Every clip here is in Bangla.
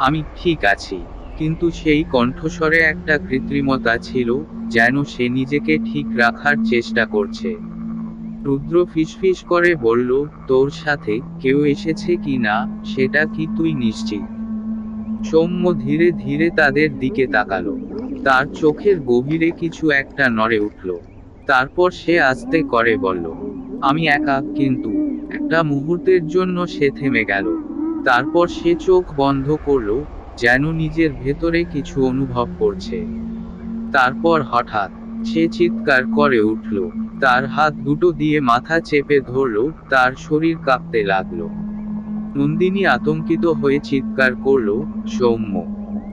আমি ঠিক আছি, কিন্তু সেই কণ্ঠস্বরে একটা কৃত্রিমতা ছিল যেন সে নিজেকে ঠিক রাখার চেষ্টা করছে। রুদ্র ফিসফিস করে বলল, তোর সাথে কেউ এসেছে কি না, সেটা কি তুই নিশ্চিত? সৌম্য ধীরে ধীরে তাদের দিকে তাকালো। তার চোখের গভীরে কিছু একটা নড়ে উঠল। তারপর সে আস্তে করে বলল, আমি একা, কিন্তু একটা মুহূর্তের জন্য সে থেমে গেল। তারপর সে চোখ বন্ধ করল, যেন নিজের ভেতরে কিছু অনুভব করছে। তারপর হঠাৎ সে চিৎকার করে উঠল, তার হাত দুটো দিয়ে মাথা চেপে ধরলো, তার শরীর কাঁপতে লাগল। নন্দিনী আতঙ্কিত হয়ে চিৎকার করল, সৌম্য,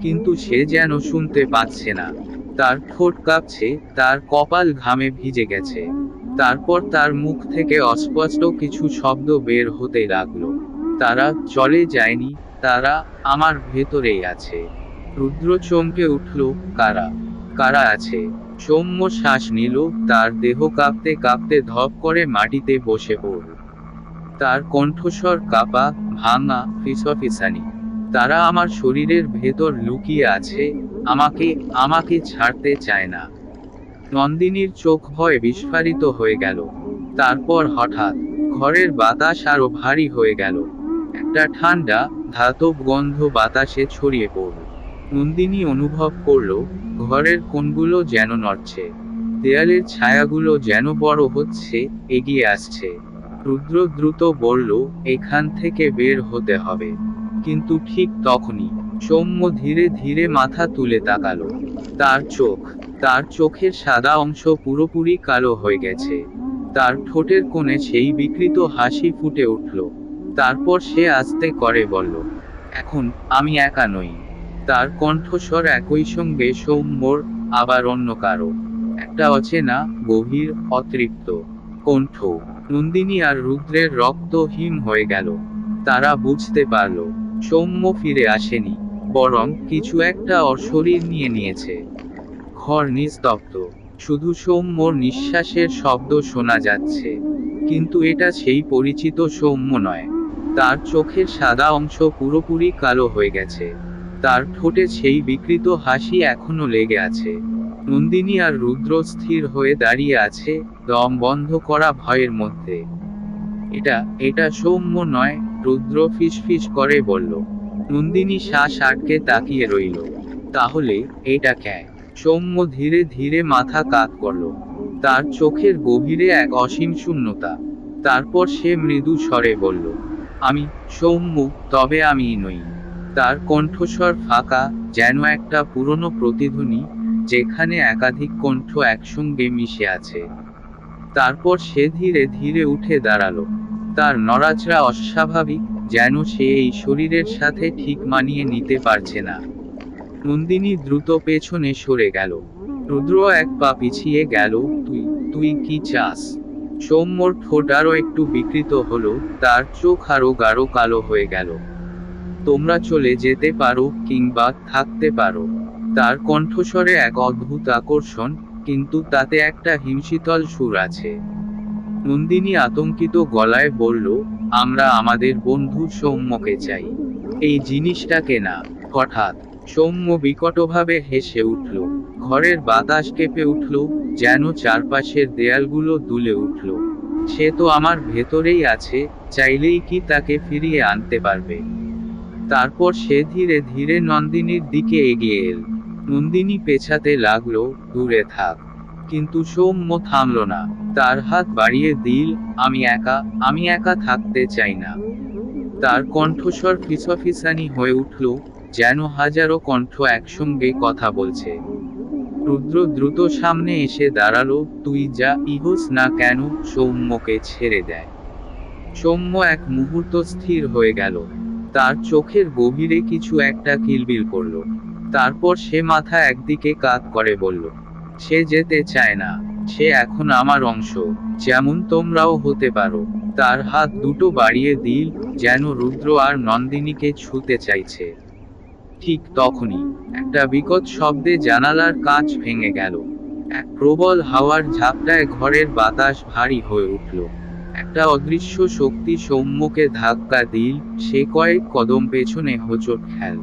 কিন্তু সে যেন শুনতে পাচ্ছে না। তার ঠোঁট কাঁপছে, তার কপাল ঘামে ভিজে গেছে। তারপর তার মুখ থেকে অস্পষ্ট কিছু শব্দ বের হতে লাগল। তারা চলে যায়নি, তারা আমার ভেতরেই আছে। রুদ্র চমকে উঠল, কারা? কারা আছে? সৌম্য শ্বাস নিল, তার দেহ কাঁপতে কাঁপতে ধপ করে মাটিতে বসে পড়ল। তার কণ্ঠস্বর কাপা, ভাঙা, ফিসফিসানি। তারা আমার শরীরের ভেতর লুকিয়ে আছে, আমাকে আমাকে ছাড়তে চায় না। নন্দিনীর চোখ ভয়ে বিস্ফারিত হয়ে গেল। তারপর হঠাৎ, ঘরের বাতাস আরও ভারী হয়ে গেল। একটা ঠান্ডা, ধাতব গন্ধ বাতাসে ছড়িয়ে পড়ল। নন্দিনী অনুভব করল, ঘরের কোণগুলো যেন নড়ছে, দেয়ালের ছায়াগুলো যেন বড় হচ্ছে, এগিয়ে আসছে। রুদ্র দ্রুত বলল, এখান থেকে বের হতে হবে। কিন্তু ঠিক তখনই সৌম্য ধীরে ধীরে মাথা তুলে তাকালো। তার চোখ, তার চোখের সাদা অংশ পুরোপুরি কালো হয়ে গেছে। তার ঠোঁটের কোণে সেই বিকৃত হাসি ফুটে উঠল। তারপর সে আস্তে করে বলল, এখন আমি একা নই। তার কণ্ঠস্বর একই সঙ্গে সৌম্যর, আবার অন্য কারও। একটা অচেনা, গভীর, অতৃপ্ত কণ্ঠ। নন্দিনী আর রুদ্রের রক্ত হিম হয়ে গেল। তারা বুঝতে পারল, সৌম্য ফিরে আসেনি, বরং কিছু একটা অশরীর নিয়ে নিয়েছে। ঘর নিস্তব্ধ। শুধু সৌম্যর নিঃশ্বাসের শব্দ শোনা যাচ্ছে। কিন্তু এটা সেই পরিচিত সৌম্য নয়। তার চোখের সাদা অংশ পুরোপুরি কালো হয়ে গেছে। তার ঠোঁটে সেই বিকৃত হাসি এখনও লেগে আছে। নন্দিনী আর রুদ্র স্থির হয়ে দাঁড়িয়ে আছে দম বন্ধ করা ভয়ের মধ্যে। এটা এটা সৌম্য নয়, রুদ্র ফিসফিস করে বলল। নন্দিনী শ্বাস আটকে তাকিয়ে রইল। তাহলে এটা ক্যা সৌম্য ধীরে ধীরে মাথা কাত করল। তার চোখের গভীরে এক অসীম শূন্যতা। তারপর সে মৃদু স্বরে বলল আমি সৌম্য, তবে আমি নই। তার কণ্ঠস্বর ফাঁকা, যেন একটা পুরনো প্রতিধ্বনি, যেখানে একাধিক কণ্ঠ একসঙ্গে মিশে আছে। তারপর সে ধীরে ধীরে উঠে দাঁড়াল। তার নড়াচড়া অস্বাভাবিক, যেন সে এই শরীরের সাথে ঠিক মানিয়ে নিতে পারছে না। নন্দিনী দ্রুত পেছনে সরে গেল। রুদ্র এক পা পিছিয়ে গেল, তুই তুই কি চাস? সৌম্যর ঠোঁট আরও একটু বিকৃত হলো, তার চোখ আরও গাঢ় কালো হয়ে গেল। তোমরা চলে যেতে পারো কিংবা থাকতে পারো। তার কণ্ঠস্বরে এক অদ্ভুত আকর্ষণ, কিন্তু তাতে একটা হিমশীতল সুর আছে। নন্দিনী আতঙ্কিত গলায় বলল, আমরা আমাদের বন্ধু সৌম্যকে চাই। এই জিনিসটাকে না হঠাৎ। সৌম্য বিকটভাবে হেসে উঠল। ঘরের বাতাস কেঁপে উঠল, যেন চারপাশের দেয়ালগুলো দুলে উঠল। সে তো আমার ভেতরেই আছে, চাইলেই কি তাকে ফিরিয়ে আনতে পারবে? তারপর সে ধীরে ধীরে নন্দিনীর দিকে এগিয়ে এল। নন্দিনী পেছাতে লাগল, দূরে থাক। কিন্তু সৌম্য থামল না। তার হাত বাড়িয়ে দিল, আমি একা আমি একা থাকতে চাই না। তার কণ্ঠস্বর ফিসফিসানি হয়ে উঠল যেন হাজারো কণ্ঠ একসঙ্গে কথা বলছে। রুদ্র দ্রুত সামনে এসে দাঁড়াল, তুই যা ইহোস না কেন? সৌম্যকে ছেড়ে দেয়। সৌম্য এক মুহূর্ত স্থির হয়ে গেল। তার চোখের গভীরে কিছু একটা কিলবিল করল। তারপর সে মাথা একদিকে কাত করে বলল, সে যেতে চায় না। সে এখন আমার অংশ। যেমন তোমরাও হতে পারো। তার হাত দুটো বাড়িয়ে দিল, যেন রুদ্র আর নন্দিনীকে ছুতে চাইছে। ঠিক তখনই একটা বিকট শব্দে জানালার কাঁচ ভেঙে গেল। এক প্রবল হাওয়ার ঝাপটায় ঘরের বাতাস ভারী হয়ে উঠল। একটা অদৃশ্য শক্তি সৌম্যকে ধাক্কা দিল, সে কয়েক কদম পেছনে হোঁচট খেল।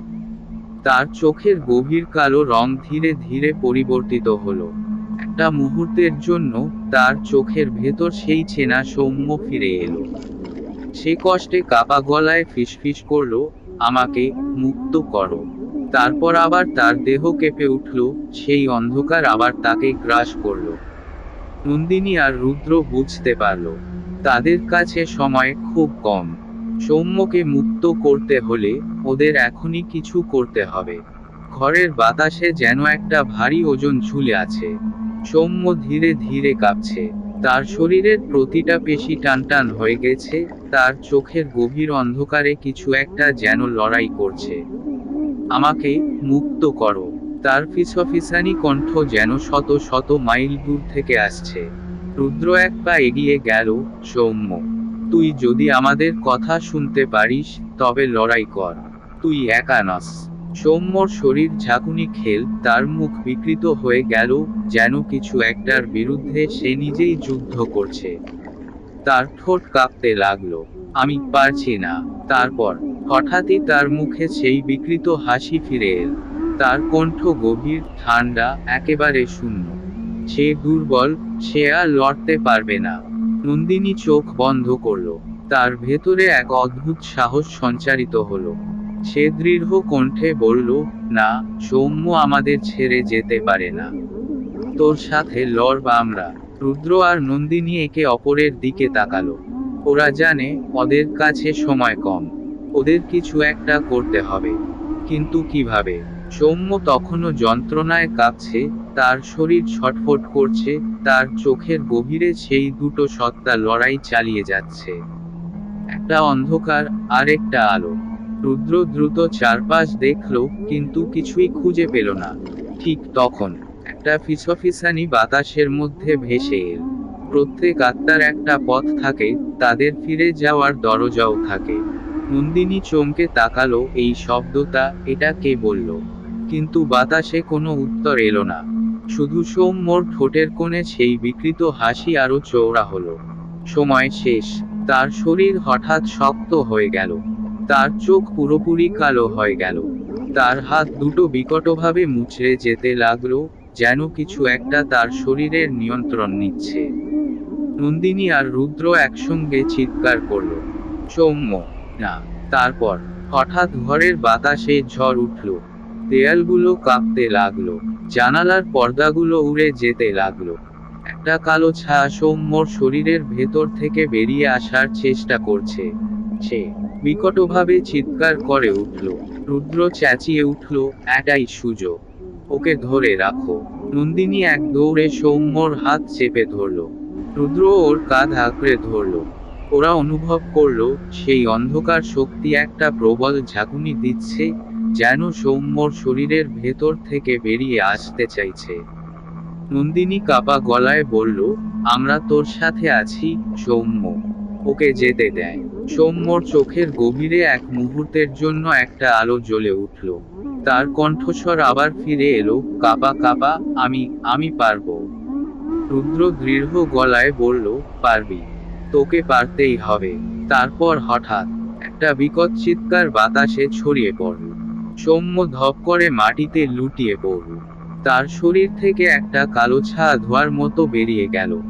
তার চোখের গভীর কালো রং ধীরে ধীরে পরিবর্তিত হলো। একটা মুহূর্তের জন্য তার চোখের ভেতর সেই চেনা সৌম্য ফিরে এলো। সে কষ্টে কাপা গলায় ফিসফিস করল আমাকে মুক্ত করো। তারপর আবার তার দেহ কেঁপে উঠল, সেই অন্ধকার আবার তাকে গ্রাস করল। নন্দিনী আর রুদ্র বুঝতে পারল, তাদের কাছে সময় খুব কম। সৌম্যকে মুক্ত করতে হলে ওদের এখনই কিছু করতে হবে। ঘরের বাতাসে যেন একটা ভারী ওজন ঝুলে আছে। সৌম্য ধীরে ধীরে কাঁপছে। তার শরীরের প্রতিটা পেশি টানটান হয়ে গেছে, তার চোখের গভীর অন্ধকারে কিছু একটা যেন লড়াই করছে। আমাকে মুক্ত করো। তার ফিসফিসানি কণ্ঠ যেন শত শত মাইল দূর থেকে আসছে। রুদ্র এক পা এগিয়ে গেল, সৌম্য, তুই যদি আমাদের কথা শুনতে পারিস, তবে লড়াই কর। তুই একা নস। সৌম্যর শরীর ঝাঁকুনি খেল, তার মুখ বিকৃত হয়ে গেল, যেন কিছু একটার বিরুদ্ধে সে নিজেই যুদ্ধ করছে। তার ঠোঁট কাঁপতে লাগল। আমি পারছি না। তারপর হঠাৎই তার মুখে সেই বিকৃত হাসি ফিরে এল। তার কণ্ঠ গভীর, ঠান্ডা, একেবারে শূন্য। সে দুর্বল, সে আর লড়তে পারবে না। নন্দিনী চোখ বন্ধ করল। তার ভেতরে এক অদ্ভুত সাহস সঞ্চারিত হলো। সে দৃঢ় কণ্ঠে বলল, না, সৌম্য আমাদের ছেড়ে যেতে পারে না। তোর সাথে লড়ব আমরা। রুদ্র আর নন্দিনী একে অপরের দিকে তাকালো। ওরা জানে ওদের কাছে সময় কম, ওদের কিছু একটা করতে হবে। কিন্তু কীভাবে? সৌম্য তখনও যন্ত্রণায় কাঁপছে, তার শরীর ছটফট করছে, তার চোখের গভীরে সেই দুটো সত্তা লড়াই চালিয়ে যাচ্ছে। একটা অন্ধকার আর একটা আলো। রুদ্র দ্রুত চারপাশ দেখল, কিন্তু কিছুই খুঁজে পেল না। ঠিক তখন একটা ফিসফিসানি বাতাসের মধ্যে ভেসে এল। প্রত্যেক আত্মার একটা পথ থাকে, তাদের ফিরে যাওয়ার দরজাও থাকে। নন্দিনী চমকে তাকালো, এই শব্দটা এটা কে বলল? কিন্তু বাতাসে কোনো উত্তর এলো না। শুধু সৌম্যর ঠোঁটের কোণে সেই বিকৃত হাসি আরও চৌড়া হলো। সময় শেষ, তার শরীর হঠাৎ শক্ত হয়ে গেল। তার চোখ পুরোপুরি কালো হয়ে গেল। তার হাত দুটো বিকটভাবে মুচড়ে যেতে লাগল, যেন কিছু একটা তার শরীরের নিয়ন্ত্রণ নিচ্ছে। নন্দিনী আর রুদ্র একসঙ্গে চিৎকার করল সৌম্য না, তারপর? হঠাৎ ঘরের বাতাসে ঝড় উঠল। দেয়ালগুলো কাঁপতে লাগল, জানালার পর্দাগুলো উড়ে যেতে লাগল। একটা কালো ছায়া সৌম্যর শরীরের ভেতর থেকে বেরিয়ে আসার চেষ্টা করছে। সে বিকটভাবে চিৎকার করে উঠল। রুদ্র চেঁচিয়ে উঠল এটাই সুযোগ। ওকে ধরে রাখো। নন্দিনী এক দৌড়ে সৌম্যর হাত চেপে ধরল। রুদ্র ওর কাঁধ আঁকড়ে ধরল। ওরা অনুভব করল, সেই অন্ধকার শক্তি একটা প্রবল ঝাঁকুনি দিচ্ছে, যেন সৌম্যর শরীরের ভেতর থেকে বেরিয়ে আসতে চাইছে। নন্দিনী কাপা গলায় বলল, আমরা তোর সাথে আছি, সৌম্য। ওকে যেতে দেয়। সৌম্যর চোখের গভীরে এক মুহূর্তের জন্য একটা আলো জ্বলে উঠল। তার কণ্ঠস্বর আবার ফিরে এলো কাপা কাপা আমি আমি পারব। রুদ্র দৃঢ় গলায় বলল, পারবি, তোকে পারতেই হবে। তারপর হঠাৎ একটা বিকট চিৎকার বাতাসে ছড়িয়ে পড়ল। সৌম্য ধপ করে মাটিতে লুটিয়ে পড়ল। তার শরীর থেকে একটা কালো ছা ধোয়ার মতো বেরিয়ে গেল।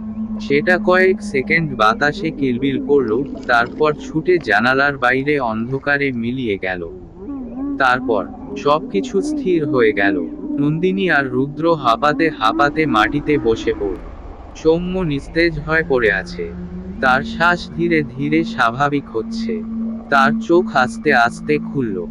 সেটা কয়েক সেকেন্ড বাতাসে কিলবিল করল, তারপর ছুটে জানালার বাইরে অন্ধকারে মিলিয়ে গেল। তারপর সবকিছু স্থির হয়ে গেল। নন্দিনী আর রুদ্র হাঁপাতে হাঁপাতে মাটিতে বসে পড়ল। সৌম্য নিস্তেজ হয়ে পড়ে আছে। তার শ্বাস ধীরে ধীরে স্বাভাবিক হচ্ছে। তার চোখ আস্তে আস্তে খুলল।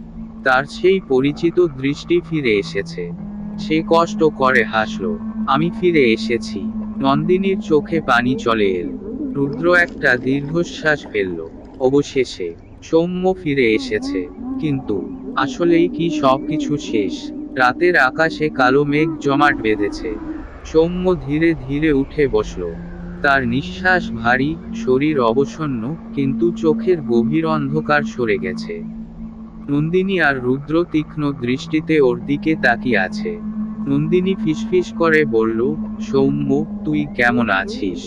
তার সেই পরিচিত দৃষ্টি ফিরে এসেছে। সে কষ্ট করে হাসল, আমি ফিরে এসেছি। নন্দিনীর চোখে পানি চলে এল। রুদ্র একটা দীর্ঘশ্বাস ফেলল। অবশেষে সৌম্য ফিরে এসেছে। কিন্তু আসলেই কি সবকিছু শেষ? রাতের আকাশে কালো মেঘ জমাট বেঁধেছে। সৌম্য ধীরে ধীরে উঠে বসল। তার নিঃশ্বাস ভারী, শরীর অবসন্ন, কিন্তু চোখের গভীর অন্ধকার সরে গেছে। নন্দিনী আর রুদ্র তীক্ষ্ণ দৃষ্টিতে ওর দিকে তাকিয়ে আছে। নন্দিনী ফিসফিস করে বলল সৌম্য তুই কেমন আছিস?